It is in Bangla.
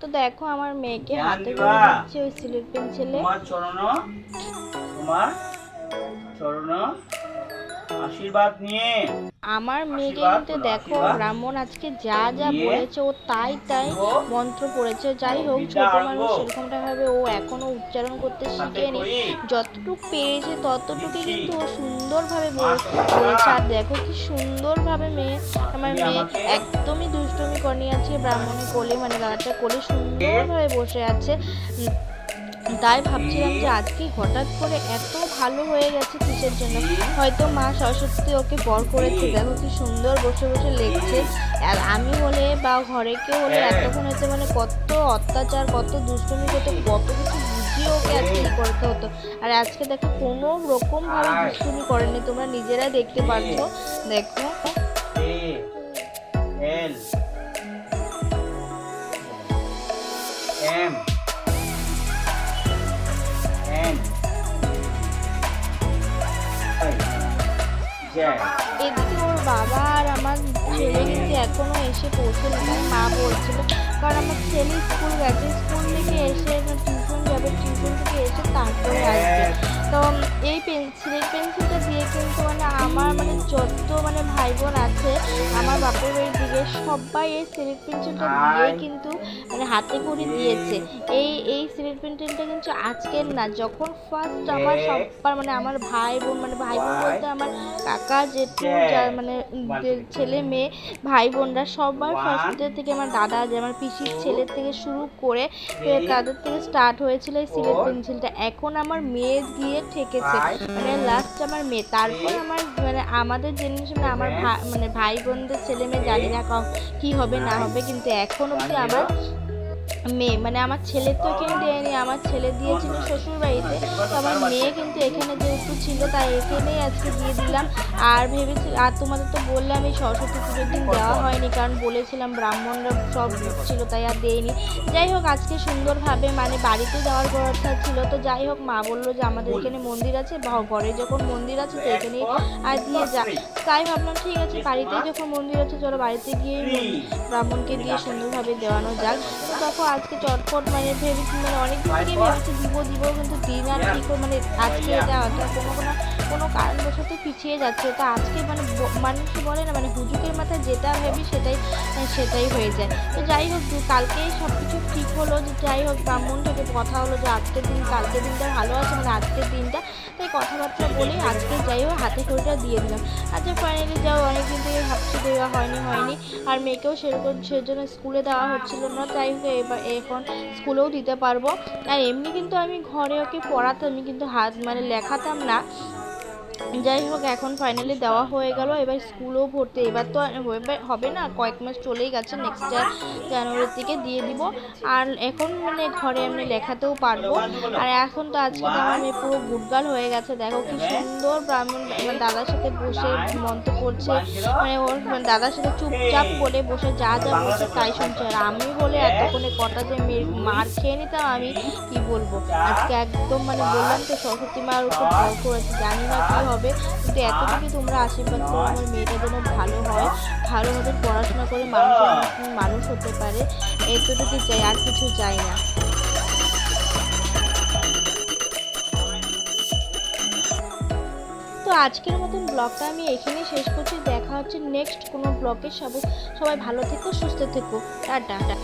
তো দেখো আমার মেয়েকে হাতে দিবা। করে দিচ্ছে ওই সিলেট পেন্সিলে তোমার চরণ তোমার চরণ আশীর্বাদ নিয়ে। আমার মেয়েকে কিন্তু দেখো ব্রাহ্মণ আজকে যা যা বলেছে ও তাই তাই মন্ত্র পড়েছে। যাই হোক ছোট মানুষ সেরকমটা ভাবে ও এখনও উচ্চারণ করতে শিখেনি। যতটুকু পেরেছে ততটুকু কিন্তু ও সুন্দরভাবে। বলেছে। আর দেখো কি সুন্দরভাবে মেয়ে আমার মেয়ে একদমই দুষ্টুমি করেনি আজকে ব্রাহ্মণের কোলে মানে দাদাটা কোলে সুন্দরভাবে বসে আছে। তাই ভাবছিলাম যে আজকে হঠাৎ করে এত ভালো হয়ে গেছে কিসের জন্য? হয়তো মা সরস্বতী ওকে বর করেছে। দেখো কি সুন্দর বসে বসে লেখছে। আর আমি হলে বা ঘরে কেউ হলে এতক্ষণ হয়তো মানে কত অত্যাচার, কত দুষ্টুমি করতো, কত কিছু বুঝিয়ে ওকে আজকে করতে হতো। আর আজকে দেখো কোনো রকম ভাবে দুষ্টুমি করেনি। তোমরা নিজেরাই দেখতে পাচ্ছ দেখো। এদিকে ওর বাবা আর আমার ছেলে কিন্তু এখনও এসে পৌঁছলো না মা বলছিল। কারণ আমার ছেলে স্কুল গেছে স্কুল থেকে এসে টিউশন যাবে টিউশন থেকে এসে তারপরে আসবে। তো এই পেন্সিল পেন্সিলটা দিয়ে কিন্তু মানে আমার মানে যত মানে ভাই বোন আছে আমার বাপের বাড়ির দিকে সবাই এই সিলেট পেন্সিলটা দিয়ে কিন্তু মানে হাতে করে দিয়েছে। এই এই সিলেট পেন্সিলটা কিন্তু আজকের না যখন ফার্স্ট আমার সবার মানে আমার ভাই বোন মানে ভাই বোন বলতে আমার কাকা জেঠু যার মানে ছেলে মেয়ে ভাই বোনরা সবার ফার্স্টের থেকে আমার দাদা যে আমার পিসির ছেলের থেকে শুরু করে তাদের থেকে স্টার্ট হয়েছিল এই সিলেট পেন্সিলটা এখন আমার মেয়ে গিয়ে ঠেকেছে। মানে লাস্ট আমার মেয়ে। তারপর আমার মানে আমাদের জেনারেশনে আমার মানে ভাই বোনদের ছেলে মেয়ে জানি না ক- কি হবে না হবে কিন্তু এখন অবধি আমার মেয়ে মানে আমার ছেলে তো এখানে দেয়নি, আমার ছেলে দিয়েছিল শ্বশুর বাড়িতে তো আমার মেয়ে কিন্তু এখানে যেহেতু ছিল, তাই এখানেই আজকে দিয়ে দিলাম। আর ভেবেছি, আর তোমাদের তো বললাম, এই সরস্বতী পুজোর দিন দেওয়া হয়নি, কারণ বলেছিলাম ব্রাহ্মণরা সব ছিল তাই আর দেয়নি। যাই হোক, আজকে সুন্দরভাবে মানে বাড়িতে দেওয়ার কথা ছিল। তো যাই হোক, মা বলল যে আমাদের এখানে মন্দির আছে, বা ঘরে যখন মন্দির আছে, তো এখানেই আর দিয়ে যা। তাই ভাবলাম, ঠিক আছে, বাড়িতেই যখন মন্দির আছে, চলো বাড়িতে গিয়ে ব্রাহ্মণকে দিয়ে সুন্দরভাবে দেওয়ানো যাক। তো তখন আজকে চটপট মানে ভেবেছি মানে অনেকদিন থেকে ভেবেছি দিব দিব, কিন্তু দিন আর ঠিক মানে আজকে এটা এটা কোনো কোনো কোনো কারণবশত পিছিয়ে যাচ্ছে। তো আজকে মানে মানুষ বলে না মানে হুজুকের মাথায় যেটা ভেবি সেটাই সেটাই হয়ে যায়। তো যাই হোক কালকেই সব কিছু ঠিক হলো, যে যাই হোক, ব্রাহ্মণ থেকে কথা হলো যে আজকের দিন, কালকের দিনটা ভালো আছে মানে আজকের দিনটা। তাই কথাবার্তা বলেই আজকে যাই হোক, হাতে খড়িটা দিয়ে দিলাম। আচ্ছা ফাইনালি যাও অনেক অনেকদিন থেকে ভাবছি দেওয়া হয়নি হয়নি। আর মেয়েকেও সেরকম, সেজন্য স্কুলে দেওয়া হচ্ছিল না। তাই হোক, এবার এখন স্কুলেও দিতে পারব। আর এমনি কিন্তু আমি ঘরে ওকে পড়াতাম কিন্তু হাত মানে লেখাতাম না। যাই হোক, এখন ফাইনালি দেওয়া হয়ে গেল। এবার স্কুলেও ভর্তি। এবার তো হবে- না, কয়েক মাস চলেই গেছে নেক্সট জানুয়ারির থেকে দিয়ে দিব। আর এখন মানে ঘরে এমনি লেখাতেও পারব। আর এখন তো আজকে তো মেয়ে পুরো গুডগাল হয়ে গেছে। দেখো কি সুন্দর ব্রাহ্মণ আমার দাদার সাথে বসে মন্ত্র করছে মানে ওর মানে দাদার সাথে চুপচাপ করে বসে, যা যা বলছে তাই শুনছে। আর আমি বলে এতক্ষণে কটা যে মার খেয়ে নিতাম আমি কি বলব? আজকে একদম মানে বললাম তো, সরস্বতী মার উপর ভর করেছি। জানি না কি হবে। কিন্তু এতটুকু তোমরা আশীর্বাদ করো, আমার মেয়েটা যেন ভালো হয়। ভালোভাবে পড়াশোনা করে মানুষ মানুষ হতে পারে। এতটুকু চাই, আর কিছু চাই না। তো আজকের মতন ব্লগটা আমি এখানেই শেষ করছি। দেখা হচ্ছে নেক্সট কোনো ব্লগে। সবাই সবাই ভালো থেকো, সুস্থ থেকো। টাটা।